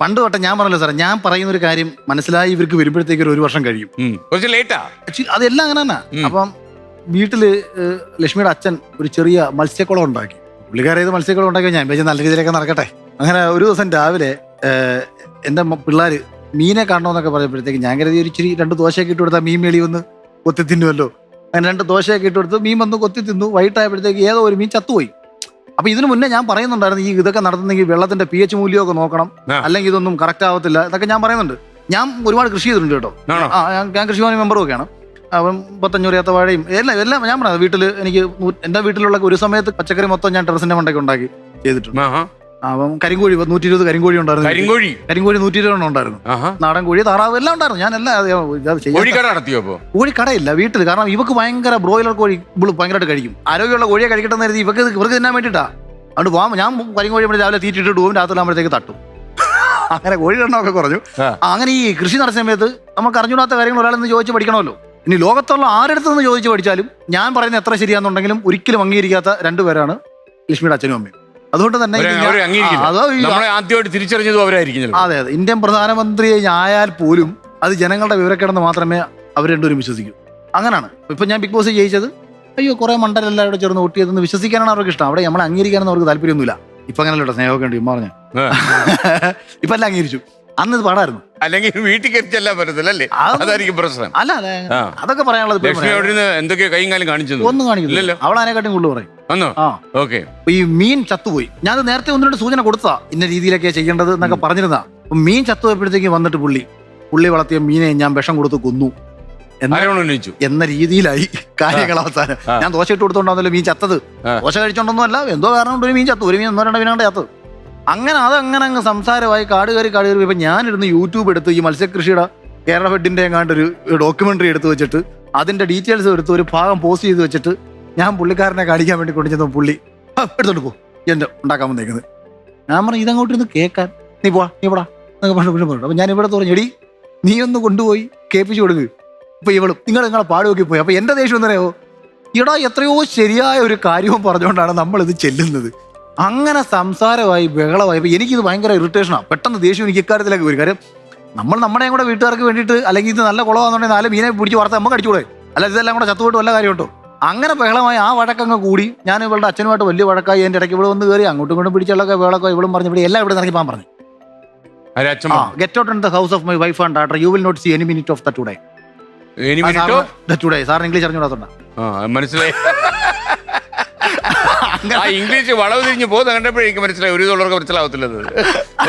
പണ്ട് തൊട്ടേ ഞാൻ പറഞ്ഞല്ലോ സാറേ ഞാൻ പറയുന്ന ഒരു കാര്യം മനസ്സിലായി ഇവർക്ക് വരുമ്പോഴത്തേക്ക് ഒരു വർഷം കഴിയും. ഉം. കുറച്ച് ലേറ്റാ Actually, അതെല്ലാം അങ്ങനെ തന്നെ അപ്പം വീട്ടിൽ ഏഹ്, ലക്ഷ്മിയുടെ അച്ഛൻ ഒരു ചെറിയ മത്സ്യക്കുളം ഉണ്ടാക്കി. പുള്ളിക്കാരെ ഇത് മത്സ്യക്കുളം ഉണ്ടാക്കി ഞാൻ? വിചാരിച്ചു നല്ല രീതിയിലൊക്കെ നടക്കട്ടെ. അങ്ങനെ ഒരു ദിവസം രാവിലെ ഏഹ്, മ- പിള്ളേര് മീനെ കാണണമെന്നൊക്കെ പറയുമ്പോഴത്തേക്ക് ഞാൻ കരുതി ഒരു ഇച്ചിരി രണ്ട് ദോശയൊക്കെ ഇട്ട് കൊടുത്താൽ മീൻ മേളി വന്ന് കൊത്തി തിന്നുമല്ലോ അങ്ങനെ രണ്ട് ദോശയൊക്കെ ഇട്ട് കൊടുത്ത് മീൻ വന്ന് കൊത്തി തിന്നു. വൈകിട്ടായപ്പോഴത്തേക്ക് ഏതോ ഒരു മീൻ ചത്തുപോയി. അപ്പൊ ഇതിനു മുന്നേ ഞാൻ പറയുന്നുണ്ടായിരുന്നു ഈ ഇതൊക്കെ നടത്തുന്നെങ്കിൽ വെള്ളത്തിന്റെ പി എച്ച് മൂല്യമൊക്കെ നോക്കണം. അല്ലെങ്കിൽ ഇതൊന്നും കറക്റ്റ് ആവത്തില്ല. ഇതൊക്കെ ഞാൻ പറയുന്നുണ്ട്. ഞാൻ ഒരുപാട് കൃഷി ചെയ്തിട്ടുണ്ട് കേട്ടോ. ആ ഞാൻ കൃഷിഭവൻ മെമ്പറും ഒക്കെയാണ്. അപ്പം ഏത്ത വാഴയും എല്ലാം എല്ലാം ഞാൻ പറഞ്ഞത് വീട്ടിൽ എനിക്ക് എന്റെ എന്റെ വീട്ടിലുള്ള ഒരു സമയത്ത് പച്ചക്കറി മൊത്തം ഞാൻ ടെറസിന്റെ മണ്ടൊക്കെ ഉണ്ടാക്കി ചെയ്തിട്ടുണ്ട്. അപ്പം കരിങ്കോഴി നൂറ്റി ഇരുപത് കരിങ്കോഴി ഉണ്ടായിരുന്നു കരിങ്കോഴി? കരിങ്കോഴി നൂറ്റി ഇരുപത് എണ്ണം ഉണ്ടായിരുന്നു നാടൻ കോഴി താറാവ് എല്ലാം ഉണ്ടായിരുന്നു. ഞാൻ എല്ലാം കോഴിക്കടയില്ല കോഴി കടയില്ല വീട്ടിൽ കാരണം ഇവക്ക് ഭയങ്കര ബ്രോയിലർ കോഴി ഇവൾ ഭയങ്കരമായിട്ട് കഴിക്കും. ആരോഗ്യമുള്ള കോഴിയെ കഴിക്കട്ടെ എന്ന് കരുതി ഇവക്ക് ഇവർക്ക് തിന്നാൻ വേണ്ടിയിട്ടാ. അതുകൊണ്ട് പോകാം ഞാൻ കരിങ്കോഴി ഇവിടെ രാവിലെ തീറ്റിട്ട് പോകും രാത്രിയാകുമ്പോഴത്തേക്ക് തട്ടും. അങ്ങനെ കോഴി എണ്ണമൊക്കെ കുറഞ്ഞു. അങ്ങനെ ഈ കൃഷി നടത്തുന്ന സമയത്ത് നമുക്ക് അറിഞ്ഞൂടാത്ത കാര്യങ്ങൾ ഒരാളെന്ന് ചോദിച്ച് പഠിക്കണമല്ലോ. ഇനി ലോകത്തുള്ള ആരുടെ നിന്ന് ചോദിച്ച് പഠിച്ചാലും ഞാൻ പറയുന്നത് എത്ര ശരിയാണെന്നുണ്ടെങ്കിലും ഒരിക്കലും അംഗീകരിക്കാത്ത രണ്ടുപേരാണ് ലക്ഷ്മിയുടെ അച്ഛനും അമ്മയും. അതുകൊണ്ട് തന്നെ ആദ്യമായിട്ട് തിരിച്ചറിഞ്ഞതും അവരായിരിക്കും. അതെ അതെ. ഇന്ത്യൻ പ്രധാനമന്ത്രിയെ ആയാൽ പോലും അത് ജനങ്ങളുടെ വിവരക്കേടെന്ന് മാത്രമേ അവർ രണ്ടുപേരും വിശ്വസിക്കൂ. അങ്ങനെയാണ് ഇപ്പൊ ഞാൻ ബിഗ് ബോസ് ജയിച്ചത്. അയ്യോ കുറെ മണ്ടലെല്ലാവരും ചേർന്ന് വോട്ട് ചെയ്തെന്ന് വിശ്വസിക്കാനാണ് അവർക്ക് ഇഷ്ടം. അവിടെ നമ്മളെ അംഗീകരിക്കാനൊന്നും അവർക്ക് താല്പര്യമൊന്നുമില്ല. ഇപ്പൊ അങ്ങനല്ലോ കേട്ടോ സ്നേഹമൊക്കെ ഉണ്ട് ഇമ്മ പറഞ്ഞു. ഇപ്പൊ എല്ലാം അംഗീകരിച്ചു. അന്ന് ഇത് പാടായിരുന്നു. അല്ലെങ്കിൽ വീട്ടിൽ കയറിച്ചെല്ലാൻ പറ്റത്തില്ല അല്ലേ? അത് അതായിരിക്കും പ്രശ്നം. അല്ല അതെ. ആ. അതൊക്കെ പറയാനുള്ളത് ഇപ്പൊ ലക്ഷ്മി പറയാം. അവിടെ നിന്ന് എന്തൊക്കെയോ കൈയും കാലും കാണിച്ചു ഒന്നും കാണിക്കില്ല ഇല്ലല്ലോ. അവൾ അതിനെക്കാട്ടും കൂടുതൽ പറയും. വന്നോ? ആ. ഓക്കെ. ഈ മീൻ ചത്തുപോയി. ഞാൻ നേരത്തെ ഒന്ന് രണ്ട് സൂചന കൊടുത്താ ഇന്ന രീതിയിലൊക്കെ ചെയ്യേണ്ടത് എന്നൊക്കെ പറഞ്ഞിരുന്നാ. അപ്പൊ മീൻ ചത്തുപോയപ്പോഴത്തേക്ക് വന്നിട്ട് പുള്ളി പുള്ളി വളർത്തിയ മീനെ ഞാൻ വിഷം കൊടുത്ത് കൊന്നു. എന്ന ഉന്നയിച്ചു? എന്ന രീതിയിലായി കാര്യങ്ങൾ അവസാനം. ആ. ഞാൻ ദോശ ഇട്ട് കൊടുത്തോണ്ടാന്നല്ലോ മീൻ ചത്തത്. ആ. ദോശ കഴിച്ചോണ്ടൊന്നും അല്ല എന്തോ കാരണം കൊണ്ട് ഒരു മീൻ ചത്തു. ഒരു മീൻ ഒന്നോ രണ്ടോ മീനാണ്ട് ചത്തത് അങ്ങനെ അതങ്ങനെ അങ്ങ് സംസാരമായി കാട് കയറി കാട് കയറി ഇപ്പം ഞാനിരുന്ന് യൂട്യൂബ് എടുത്തു ഈ മത്സ്യകൃഷിയുടെ കേരള ഫെഡിന്റെ എങ്ങാണ്ട് ഒരു ഡോക്യുമെന്ററി എടുത്ത് വെച്ചിട്ട് അതിന്റെ ഡീറ്റെയിൽസ് എടുത്ത് ഒരു ഭാഗം പോസ്റ്റ് ചെയ്ത് വെച്ചിട്ട് ഞാൻ പുള്ളിക്കാരനെ കാണിക്കാൻ വേണ്ടി കൊണ്ടു ചെന്നു പുള്ളി "ആ, എടുത്തോണ്ട് പോ. എന്റെ ഉണ്ടാക്കാൻ വന്നേക്കുന്നത്. ഞാൻ പറഞ്ഞു ഇതങ്ങോട്ട് കേൾക്കാൻ. നീ പോവാ നീ പോടാ. എന്നൊക്കെ പറഞ്ഞു പിന്നെ പറഞ്ഞു. അപ്പം ഞാൻ ഇവിടെ പറഞ്ഞു എടി നീ ഒന്ന് കൊണ്ടുപോയി കേൾപ്പിച്ചു കൊടുക്ക്. ഇപ്പം ഇവളും നിങ്ങൾ നിങ്ങളെ പാട് നോക്കി പോയി. അപ്പം എന്റെ ദേഷ്യം എന്ന് പറയുമോ ഇടാ എത്രയോ ശരിയായ ഒരു കാര്യവും പറഞ്ഞുകൊണ്ടാണ് നമ്മളിത് ചെല്ലുന്നത്. അങ്ങനെ സംസാരമായി ബഹളമായി. എനിക്കിത് ഭയങ്കര ഇറിറ്റേഷനാണ് പെട്ടെന്ന് ദേഷ്യം എനിക്ക് ഇക്കാര്യത്തിലേക്ക് വരും. കാര്യം നമ്മൾ നമ്മുടെ കൂടെ വീട്ടുകാർക്ക് വേണ്ടിയിട്ട് അല്ലെങ്കിൽ ഇത് നല്ല കുളമാണെന്നുണ്ടെങ്കിൽ നാല് മീനെ പിടിച്ച് വളർത്താൻ നമുക്ക് അടിച്ചുകൂടെ? അല്ല ഇതെല്ലാം കൂടെ ചത്തുപോയിട്ട് വല്ല കാര്യമുണ്ടോ? അങ്ങനെ ബഹളമായി ആ വഴക്കങ്ങ് കൂടി. ഞാൻ ഇവളുടെ അച്ഛനുമായിട്ട് വലിയ വഴക്കായി. എന്റെ ഇടയ്ക്ക് ഇവിടെ വന്ന് കയറി അങ്ങോട്ടും ഇങ്ങോട്ടും പിടിച്ചുള്ളൊക്കെ വേളക്കോ ഇവളും പറഞ്ഞു. ഇവിടെ എല്ലാം ഇവിടെ ഇറങ്ങി പോകാൻ പറഞ്ഞു. Get out in the house of my wife and daughter you will not see any minute of the today സാറിന് ഇംഗ്ലീഷ് അറിഞ്ഞുകൂടാത്തോണ്ടാ. മനസ്സിലായി. ആ ഇംഗ്ലീഷ് വളവ് തിരിഞ്ഞ് പോകുന്ന കണ്ടപ്പോഴേ എനിക്ക് മനസ്സിലായി ഒരു ഡോളർക്ക് മനസ്സിലാവത്തില്ലത്.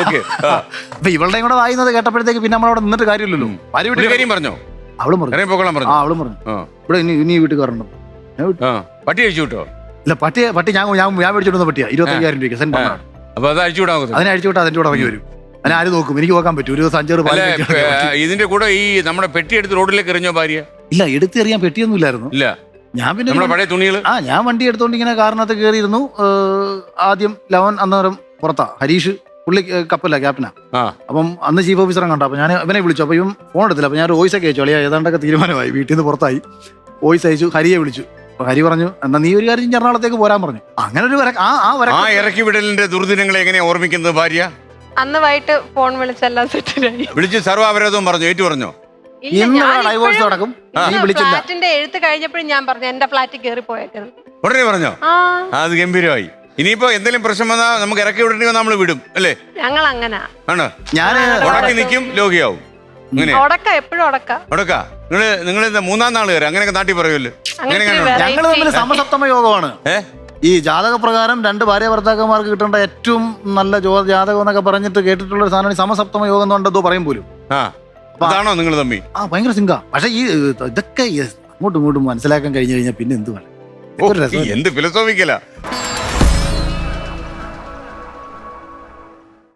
ഓക്കെ. അപ്പൊ ഇവളുടെയും കൂടെ വായുന്നത് കേട്ടപ്പോഴത്തേക്ക് പിന്നെ നമ്മളവിടെ നിന്നിട്ട് കാര്യമില്ലല്ലോ. ഭാര്യ വീട്ടിൽ കാര്യം പറഞ്ഞോ? അവളും പറഞ്ഞു. ഇറങ്ങി പോകണം ആ പറഞ്ഞു അവളും പറഞ്ഞു. ഇവിടെ ഇനി ഇനി വീട്ടിൽ കയറണം പട്ടി വിട്ടോ? ഇല്ല പട്ടി പട്ടി ഞാൻ ഞാൻ ഞാൻ മേടിച്ചോണ്ട് പട്ടിയാ. ഇരുപത്തയ്യായിരം രൂപ സെന്റ്. അപ്പൊ അത് അഴിച്ചു വിടാൻ അതിനെ അഴിച്ചു അതിന്റെ കൂടെ ഇറങ്ങി വരും. അതിനെ ആര് നോക്കും? എനിക്ക് നോക്കാൻ പറ്റും. ഒരു ദിവസം അഞ്ചാറ് ഇതിന്റെ കൂടെ ഈ നമ്മുടെ പെട്ടി എടുത്ത് റോഡിലേക്ക് എറിഞ്ഞോ ഭാര്യ ഇല്ല എടുത്തെറിയാൻ പെട്ടിയൊന്നും ഇല്ലായിരുന്നു. ഇല്ല. ഞാൻ പിന്നെ നമ്മുടെ പഴയ തുണികൾ? ആ ഞാൻ വണ്ടി എടുത്തോണ്ട് ഇങ്ങനെ കാറിനകത്ത് കയറിയിരുന്നു ആദ്യം ലവൻ അന്നേരം പുറത്താ. ഹരീഷ് പുള്ളി കപ്പല്ല ക്യാപ്റ്റനാ. അപ്പം അന്ന് ചീഫ് ഓഫീസറെ കണ്ടു അപ്പൊ ഞാൻ ഇവനെ വിളിച്ചു. അപ്പൊ ഇവൻ ഫോൺ എടുത്തില്ല. അപ്പൊ ഞാൻ വോയിസ് ഒക്കെ അയച്ചു. അളിയാ ഏതാണ്ടൊക്കെ തീരുമാനമായി. വീട്ടിൽ നിന്ന് പുറത്തായി. വോയിസ് അയച്ചു. ഹരിയെ വിളിച്ചു. അപ്പൊ ഹരി പറഞ്ഞു എന്നാ നീ ഒരു കാര്യം എറണാകുളത്തേക്ക് പോരാൻ പറഞ്ഞു. അങ്ങനെ ഒരു വര ആ ആ വര ആ ഇറക്കി വിടലിന്റെ ദുർദിനങ്ങളെ എങ്ങനെയാ ഓർമ്മിക്കുന്നത് ഭാര്യ? അന്ന് വൈകിട്ട് ഫോൺ വിളിച്ചെല്ലാം സെറ്റിലായി വിളിച്ച് സർവാപരാധവും പറഞ്ഞു ഏറ്റു പറഞ്ഞോ ഇന്ന് ഡൈവോഴ്സ് നടക്കും. നീ വിളിച്ചില്ല. ഫ്ലാറ്റിന്റെ എഴുത്ത് കഴിഞ്ഞപ്പോഴും ഞാൻ പറഞ്ഞു എന്റെ ഫ്ലാറ്റിൽ കയറി പോയേക്കുന്നത് ഉടനെ പറഞ്ഞോ? അത് ഗംഭീരമായി. ഇനിയിപ്പോ എന്തെങ്കിലും പ്രശ്നം വന്നാൽ നമുക്ക് ഇറക്കി വിടേണ്ടി വന്നാൽ നമ്മൾ വിടും അല്ലേ? ഞങ്ങൾ അങ്ങനെ ആണോ? ഞാൻ ഉടക്കി നിൽക്കും അങ്ങനെ ഉടക്ക എപ്പോഴും ഉടക്ക. ഉടക്ക. നിങ്ങൾ നിങ്ങൾ മൂന്നാം നാൾ കയറി അങ്ങനെയൊക്കെ നാട്ടിൽ പറയുമല്ലോ. ഞങ്ങൾ തമ്മിൽ സമസപ്തമ യോഗമാണ്. ഈ ജാതക പ്രകാരം രണ്ട് ഭാര്യ ഭർത്താക്കന്മാർക്ക് കിട്ടേണ്ട ഏറ്റവും നല്ല ജോ ജാതകം എന്നൊക്കെ പറഞ്ഞിട്ട് കേട്ടിട്ടുള്ള ഒരു സാധനമാണ് സമസപ്തമ യോഗം എന്നുണ്ടെന്തോ പറയും പോലും. ആ. അതാണോ നിങ്ങൾ തമ്മി ആ ഭയങ്കര സിങ്കാ. പക്ഷെ ഈ ഇതൊക്കെ അങ്ങോട്ടും ഇങ്ങോട്ടും മനസ്സിലാക്കാൻ കഴിഞ്ഞു കഴിഞ്ഞാൽ പിന്നെ എന്ത് എന്ത് ഫിലോസോഫിക്കല